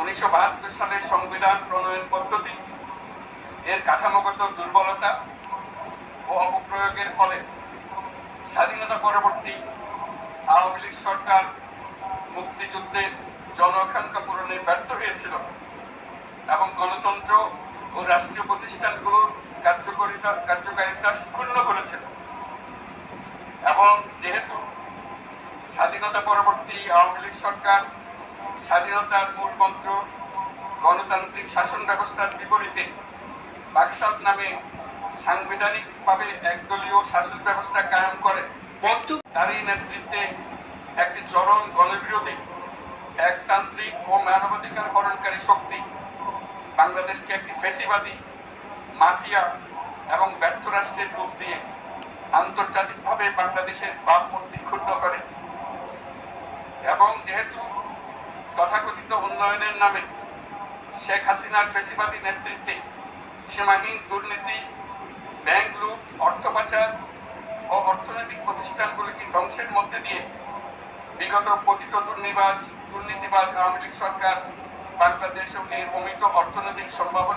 উনিশশো বাহাত্তর সালের সংবিধান প্রণয়ন পদ্ধতি। এর কাঠামোগত দুর্বলতা ও অপপ্রয়োগের ফলে স্বাধীনতা পরবর্তী আওয়ামী লীগ সরকার মুক্তিযুদ্ধের জনআকাঙ্ক্ষা পূরণে ব্যর্থ হয়েছিল এবং গণতন্ত্র ও রাষ্ট্রীয় প্রতিষ্ঠানগুলোর কার্যকারিতা কার্যকারিতা ক্ষুণ্ণ করেছিল। এবং যেহেতু স্বাধীনতা পরবর্তী আওয়ামী লীগ সরকার স্বাধীনতার মূল মন্ত্র, গণতান্ত্রিক শাসন ব্যবস্থার বিপরীতে বাকশাল নামে সাংবিধানিকভাবে একদলীয় শাসন ব্যবস্থা কায়েম করে। তারই নেতৃত্বে একটি চরম গণবিরোধী, একতান্ত্রিক ও মানবাধিকার হরণকারী শক্তি, বাংলাদেশকে একটি ফেসিবাদী, মাফিয়া এবং ব্যর্থ রাষ্ট্রের রূপ দিয়ে আন্তর্জাতিকভাবে বাংলাদেশের ভাবমূর্তি ক্ষুণ্ণ করে। এবং যেহেতু তথাকথিত উন্নয়নের নামে শেখ হাসিনার ফেসিবাদী নেতৃত্বে সীমাহীন দুর্নীতি, ব্যাংক লুট, অর্থ পাচার ও অর্থনৈতিক প্রতিষ্ঠানগুলিকে ধ্বংসের মধ্যে দিয়ে বিগত পতিত দুর্নিবাস দুর্নীতিবাজ আওয়ামী লীগ সরকার বাংলাদেশ ও নির্ভমিত অর্থনৈতিক সম্ভাবনাকে